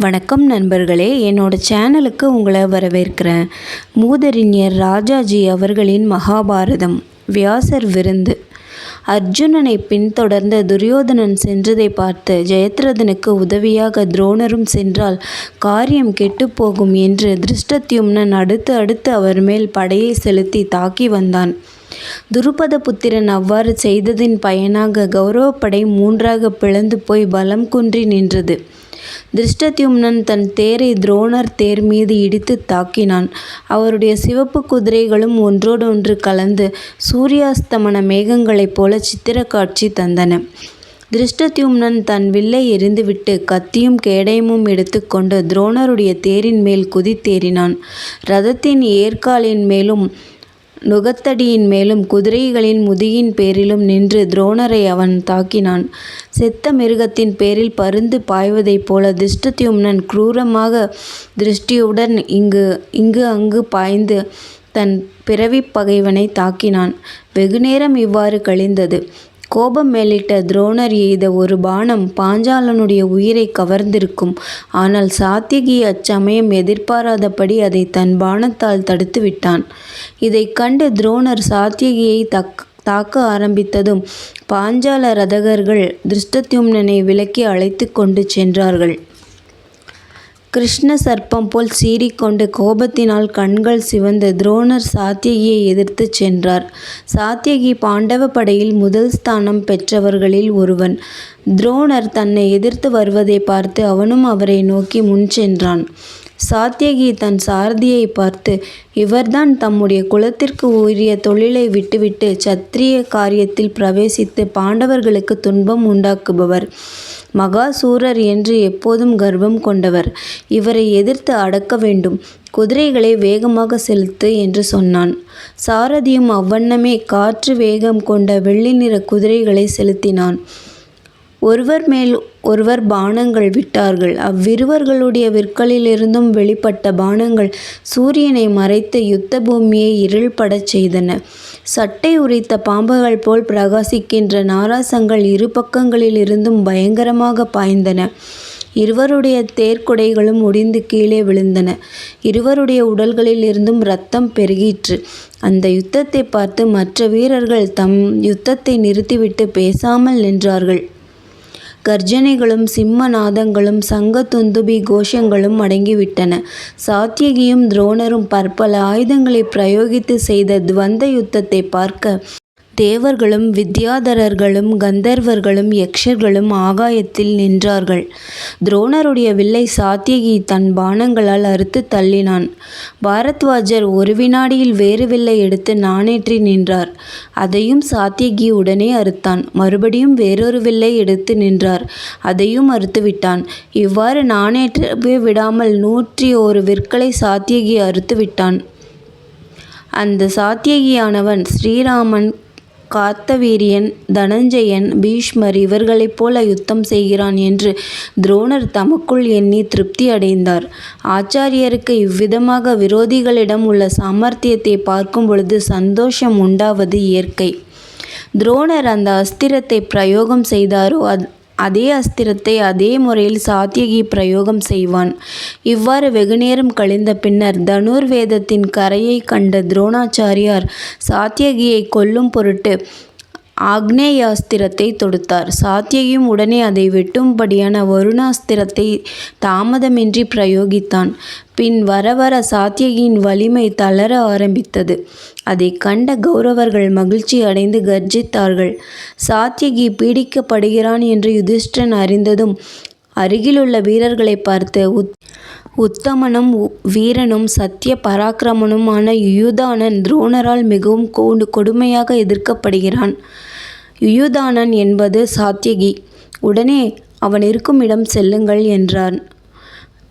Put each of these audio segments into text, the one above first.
வணக்கம் நண்பர்களே என்னோட சேனலுக்கு உங்களை வரவேற்கிறேன். மூதறிஞர் ராஜாஜி அவர்களின் மகாபாரதம் வியாசர் விருந்து. அர்ஜுனனை பின்தொடர்ந்த துரியோதனன் சென்றதை பார்த்து ஜெயத்ரதனுக்கு உதவியாக துரோணரும் சென்றால் காரியம் கெட்டுப்போகும் என்று திருஷ்டத்யும்னன் அடுத்து அடுத்து அவர் மேல் படையை செலுத்தி தாக்கி வந்தான். துருபத புத்திரன் அவ்வாறு செய்ததின் பயனாக கௌரவப்படை மூன்றாக பிளந்து போய் பலம் குன்றி நின்றது. திருஷ்டத்யும்னன் தன் தேரை துரோணர் தேர் மீது இடித்து தாக்கினான். அவருடைய சிவப்பு குதிரைகளும் ஒன்றோடொன்று கலந்து சூரியாஸ்தமன மேகங்களைப் போல சித்திர காட்சி தந்தன. திருஷ்டத்யும்னன் தன் வில்லை எரிந்துவிட்டு கத்தியும் கேடயமும் எடுத்துக்கொண்டு துரோணருடைய தேரின் மேல் குதித்தேறினான். ரதத்தின் ஏர்காலின் மேலும் நுகத்தடியின் மேலும் குதிரைகளின் முதுகின் பேரிலும் நின்று துரோணரை அவன் தாக்கினான். செத்த மிருகத்தின் பேரில் பருந்து பாய்வதைப் போல திருஷ்டத்யும்னன் குரூரமாக திருஷ்டியுடன் இங்கு இங்கு அங்கு பாய்ந்து தன் பிறவிப் பகைவனை தாக்கினான். வெகுநேரம் இவ்வாறு கழிந்தது. கோபம் மேலிட்ட துரோணர் எய்த ஒரு பானம் பாஞ்சாலனுடைய உயிரை கவர்ந்திருக்கும். ஆனால் சாத்தியகி அச்சமயம் எதிர்பாராதபடி அதை தன் பானத்தால் தடுத்து விட்டான். இதைக் கண்டு துரோணர் சாத்தியகியை தக் தாக்க ஆரம்பித்ததும் பாஞ்சால ரதகர்கள் திருஷ்டத்யும்னனை விலக்கி அழைத்து கொண்டு சென்றார்கள். கிருஷ்ண சர்ப்பம் போல் சீறிக்கொண்டு கோபத்தினால் கண்கள் சிவந்த துரோணர் சாத்தியகியை எதிர்த்துச் சென்றார். சாத்தியகி பாண்டவ படையில் முதல் ஸ்தானம் பெற்றவர்களில் ஒருவன். துரோணர் தன்னை எதிர்த்து வருவதை பார்த்து அவனும் அவரை நோக்கி முன் சென்றான். சாத்தியகி தன் சாரதியை பார்த்து இவர்தான் தம்முடைய குலத்திற்கு உரிய தொழிலை விட்டுவிட்டு சத்திரிய காரியத்தில் பிரவேசித்து பாண்டவர்களுக்கு துன்பம் உண்டாக்குபவர். மகாசூரர் என்று எப்போதும் கர்வம் கொண்டவர். இவரை எதிர்த்து அடக்க வேண்டும். குதிரைகளை வேகமாக செலுத்து என்று சொன்னான். சாரதியும் அவ்வண்ணமே காற்று வேகம் கொண்ட வெள்ளி நிற குதிரைகளை செலுத்தினான். ஒருவர் மேல் ஒருவர் பானங்கள் விட்டார்கள். அவ்விருவர்களுடைய விற்களிலிருந்தும் வெளிப்பட்ட பானங்கள் சூரியனை மறைத்து யுத்த பூமியை இருள்படச் செய்தன. சட்டை உரித்த பாம்புகள் போல் பிரகாசிக்கின்ற நாராசங்கள் இரு பக்கங்களிலிருந்தும் பயங்கரமாக பாய்ந்தன. இருவருடைய தேர்க்குடைகளும் ஒடிந்து கீழே விழுந்தன. இருவருடைய உடல்களில் இருந்தும் இரத்தம் பெருகிற்று. அந்த யுத்தத்தை பார்த்து மற்ற வீரர்கள் தம் யுத்தத்தை நிறுத்திவிட்டு பேசாமல் நின்றார்கள். கர்ஜனைகளும் சிம்மநாதங்களும் சங்க துந்துபி கோஷங்களும் அடங்கிவிட்டன. சாத்தியகியும் துரோணரும் பற்பல ஆயுதங்களை பிரயோகித்து செய்த துவந்த யுத்தத்தை பார்க்க தேவர்களும் வித்யாதரர்களும் கந்தர்வர்களும் யக்ஷர்களும் ஆகாயத்தில் நின்றார்கள். துரோணருடைய வில்லை சாத்தியகி தன் பானங்களால் அறுத்து தள்ளினான். பாரத்வாஜர் ஒரு வினாடியில் வேறு வில்லை எடுத்து நாணேற்றி நின்றார். அதையும் சாத்தியகி உடனே அறுத்தான். மறுபடியும் வேறொரு வில்லை எடுத்து நின்றார். அதையும் அறுத்துவிட்டான் இவ்வாறு நாணேற்றவே விடாமல் நூற்றி ஒரு விற்களை சாத்தியகி அறுத்து விட்டான். அந்த சாத்தியகியானவன் ஸ்ரீராமன் காத்தவீரியன் தனஞ்சயன் பீஷ்மர் இவர்களைப் போல யுத்தம் செய்கிறான் என்று துரோணர் தமக்குள் எண்ணி திருப்தி அடைந்தார். ஆச்சாரியருக்கு இவ்விதமாக விரோதிகளிடம் உள்ள சாமர்த்தியத்தை பார்க்கும் பொழுது சந்தோஷம் உண்டாவது இயற்கை. துரோணர் அந்த அஸ்திரத்தை பிரயோகம் செய்தாரோ அத் அதே அஸ்திரத்தை அதே முறையில் சாத்தியகி பிரயோகம் செய்வான். இவ்வாறு வெகுநேரம் கழிந்த பின்னர் தனுர்வேதத்தின் கரையை கண்ட துரோணாச்சாரியார் சாத்தியகியை கொல்லும் பொருட்டு ஆக்னேயாஸ்திரத்தை தொடுத்தார். சாத்தியகியும் உடனே அதை வெட்டும்படியான வருணாஸ்திரத்தை தாமதமின்றி பிரயோகித்தான். பின் வர வர சாத்தியகியின் வலிமை தளர ஆரம்பித்தது. அதை கண்ட கௌரவர்கள் மகிழ்ச்சி அடைந்து கர்ஜித்தார்கள். சாத்தியகி பீடிக்கப்படுகிறான் என்று யுதிஷ்டன் அறிந்ததும் அருகிலுள்ள வீரர்களை பார்த்து உத் உத்தமனும் வீரனும் சத்திய பராக்கிரமனுமான யுயுதானன் துரோணரால் மிகவும் கொடுமையாக எதிர்க்கப்படுகிறான். யுயுதானன் என்பது சாத்தியகி உடனே அவன் இருக்கும் இடம் செல்லுங்கள் என்றான்.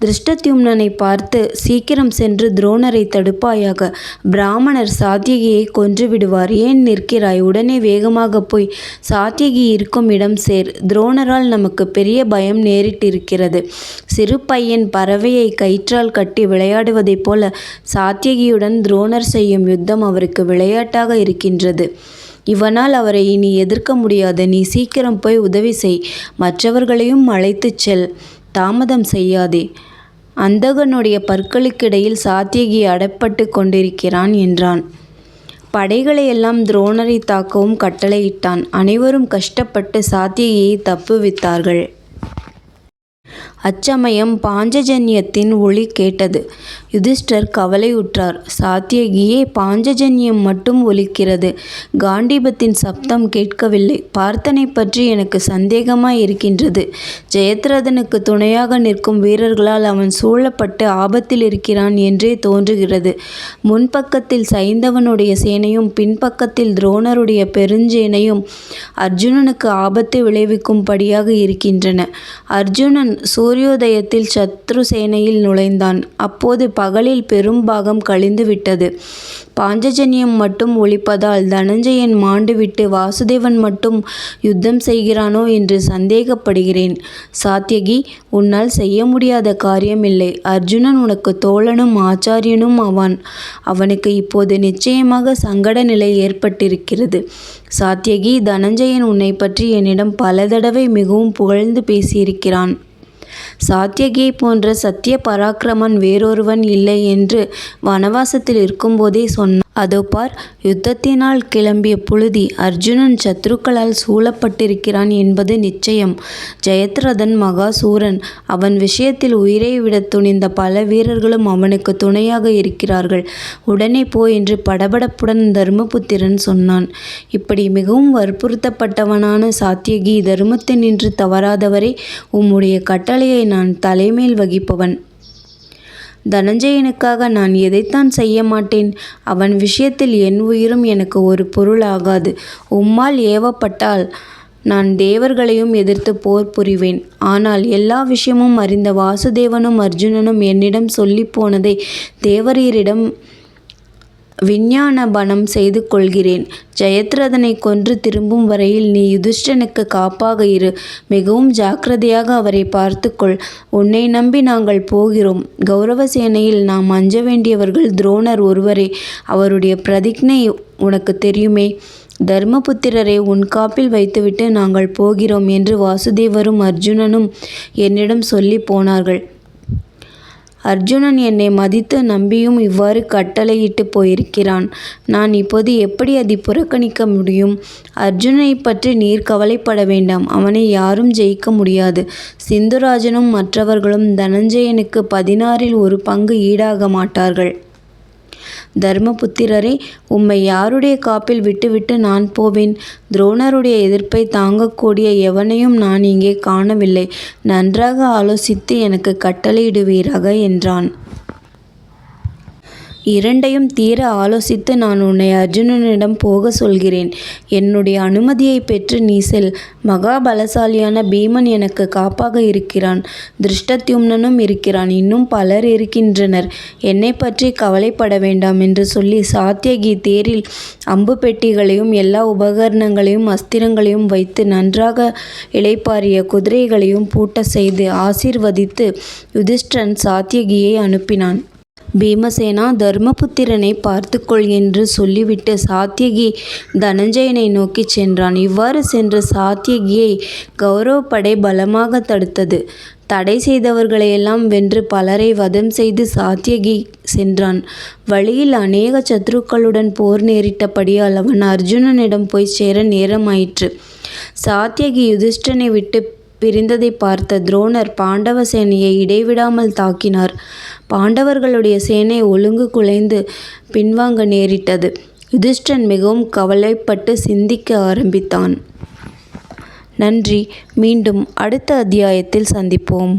திருஷ்டத்யும்னனை பார்த்து சீக்கிரம் சென்று துரோணரை தடுப்பாயாக. பிராமணர் சாத்தியகியை கொன்று விடுவார் ஏன் நிற்கிறாய்? உடனே வேகமாக போய் சாத்தியகி இருக்கும் இடம் சேர். துரோணரால் நமக்கு பெரிய பயம் நேரிட்டிருக்கிறது. சிறு பையன் பறவையை கயிற்றால் கட்டி விளையாடுவதைப் போல சாத்தியகியுடன் துரோணர் செய்யும் யுத்தம் அவருக்கு விளையாட்டாக இருக்கின்றது. இவனால் அவரை இனி எதிர்க்க முடியாது. நீ சீக்கிரம் போய் உதவி செய். மற்றவர்களையும் அழைத்துச் செல். தாமதம் செய்யாதே. அந்தகனுடைய பற்களுக்கிடையில் சாத்தியகி அடப்பட்டு கொண்டிருக்கிறான் என்றான். படைகளையெல்லாம் துரோணரை தாக்கவும் கட்டளையிட்டான். அனைவரும் கஷ்டப்பட்டு சாத்தியகியை தப்புவித்தார்கள். அச்சமயம் பாஞ்சஜன்யத்தின் ஒலி கேட்டது. யுதிஷ்டர் கவலையுற்றார். சாத்தியகியே பாஞ்சஜன்யம் மட்டும் ஒலிக்கிறது. காண்டீபத்தின் சப்தம் கேட்கவில்லை. பார்த்தனை பற்றி எனக்கு சந்தேகமாய் இருக்கின்றது. ஜெயத்ரதனுக்கு துணையாக நிற்கும் வீரர்களால் அவன் சூழப்பட்டு ஆபத்தில் இருக்கிறான் என்றே தோன்றுகிறது. முன்பக்கத்தில் சைந்தவனுடைய சேனையும் பின்பக்கத்தில் துரோணருடைய பெருஞ்சேனையும் அர்ஜுனனுக்கு ஆபத்தை விளைவிக்கும்படியாக இருக்கின்றன. அர்ஜுனன் சூரியோதயத்தில் சத்ரு சேனையில் நுழைந்தான். அப்போது பகலில் பெரும்பாகம் கழிந்து விட்டது பாஞ்சஜன்யம் மட்டும் ஒழிப்பதால் தனஞ்சயன் மாண்டுவிட்டு வாசுதேவன் மட்டும் யுத்தம் செய்கிறானோ என்று சந்தேகப்படுகிறேன். சாத்தியகி உன்னால் செய்ய முடியாத காரியமில்லை. அர்ஜுனன் உனக்கு தோழனும் ஆச்சாரியனும் ஆவான். அவனுக்கு இப்போது நிச்சயமாக சங்கட நிலை ஏற்பட்டிருக்கிறது. சாத்தியகி தனஞ்சயன் உன்னை பற்றி என்னிடம் பல தடவை மிகவும் புகழ்ந்து பேசியிருக்கிறான். சாத்தியகியை போன்ற சத்திய பராக்கிரமன் வேறொருவன் இல்லை என்று வனவாசத்தில் இருக்கும்போதே சொன்னான் அதோ பார் யுத்தத்தினால் கிளம்பிய புழுதி அர்ஜுனன் சத்ருக்களால் சூழப்பட்டிருக்கிறான் என்பது நிச்சயம். ஜெயத்ரதன் மகாசூரன் அவன் விஷயத்தில் உயிரை விட துணிந்த பல வீரர்களும் அவனுக்கு துணையாக இருக்கிறார்கள். உடனே போ என்று படபடப்புடன் தர்மபுத்திரன் சொன்னான். இப்படி மிகவும் வற்புறுத்தப்பட்டவனான சாத்தியகி தர்மத்தை நின்று தவறாதவரே உம்முடைய கட்டளையை நான் தலைமேல் வகிப்பவன். தனஞ்சயனுக்காக நான் எதைத்தான் செய்ய மாட்டேன்? அவன் விஷயத்தில் என் உயிரும் எனக்கு ஒரு பொருள் ஆகாது. உம்மால் ஏவப்பட்டால் நான் தேவர்களையும் எதிர்த்து போர் புரிவேன். ஆனால் எல்லா விஷயமும் அறிந்த வாசுதேவனும் அர்ஜுனனும் என்னிடம் சொல்லி போனதை தேவரீரிடம் விஞ்ஞான பணம் செய்து கொள்கிறேன். ஜெயத்ரதனை கொன்று திரும்பும் வரையில் நீ யுதிஷ்டனுக்கு காப்பாக இரு. மிகவும் ஜாக்கிரதையாக அவரை பார்த்துக்கொள். உன்னை நம்பி நாங்கள் போகிறோம். கௌரவ சேனையில் நாம் அஞ்ச வேண்டியவர்கள் துரோணர் ஒருவரே. அவருடைய பிரதிக்ஞை உனக்கு தெரியுமே. தர்மபுத்திரரை உன் காப்பில் வைத்துவிட்டு நாங்கள் போகிறோம் என்று வாசுதேவரும் அர்ஜுனனும் என்னிடம் சொல்லி போனார்கள். அர்ஜுனன் என்னை மதித்து நம்பியும் இவ்வாறு கட்டளையிட்டு போயிருக்கிறான். நான் இப்போது எப்படி அதை புறக்கணிக்க முடியும்? அர்ஜுனனை பற்றி நீர் கவலைப்பட வேண்டாம். அவனை யாரும் ஜெயிக்க முடியாது. சிந்துராஜனும் மற்றவர்களும் தனஞ்சயனுக்கு பதினாறில் ஒரு பங்கு ஈடாக மாட்டார்கள். தர்மபுத்திரரே உம்மை யாருடைய காப்பில் விட்டுவிட்டு நான் போவேன்? துரோணருடைய எதிர்ப்பை தாங்கக்கூடிய எவனையும் நான் இங்கே காணவில்லை. நன்றாக ஆலோசித்து எனக்கு கட்டளையிடுவீராக என்றான். இரண்டையும் தீர ஆலோசித்து நான் உன்னை அர்ஜுனனிடம் போக சொல்கிறேன். என்னுடைய அனுமதியை பெற்று நீ செல். மகாபலசாலியான பீமன் எனக்கு காப்பாக இருக்கிறான். திருஷ்டத்யும்னனும் இருக்கிறான். இன்னும் பலர் இருக்கின்றனர். என்னை பற்றி கவலைப்பட வேண்டாம் என்று சொல்லி சாத்தியகி தேரில் அம்பு பெட்டிகளையும் எல்லா உபகரணங்களையும் அஸ்திரங்களையும் வைத்து நன்றாக இளைப்பாரிய குதிரைகளையும் பூட்ட செய்து ஆசீர்வதித்து யுதிஷ்டன் சாத்தியகியை அனுப்பினான். பீமசேனா தர்மபுத்திரனை பார்த்துக்கொள் என்று சொல்லிவிட்டு சாத்தியகி தனஞ்சயனை நோக்கி சென்றான். இவ்வாறு சென்ற சாத்தியகியை கௌரவப்படை பலமாக தடுத்தது. தடை செய்தவர்களையெல்லாம் வென்று பலரை வதம் செய்து சாத்தியகி சென்றான். வழியில் அநேக சத்ருக்களுடன் போர் நேரிட்டபடியால் அவன் அர்ஜுனனிடம் போய் சேர நேரமாயிற்று. சாத்தியகி யுதிஷ்டனை விட்டு பிரிந்ததை பார்த்த துரோணர் பாண்டவ சேனையை இடைவிடாமல் தாக்கினார். பாண்டவர்களுடைய சேனை ஒழுங்கு குலைந்து பின்வாங்க நேரிட்டது. யுதிஷ்டன் மிகவும் கவலைப்பட்டு சிந்திக்க ஆரம்பித்தான். நன்றி. மீண்டும் அடுத்த அத்தியாயத்தில் சந்திப்போம்.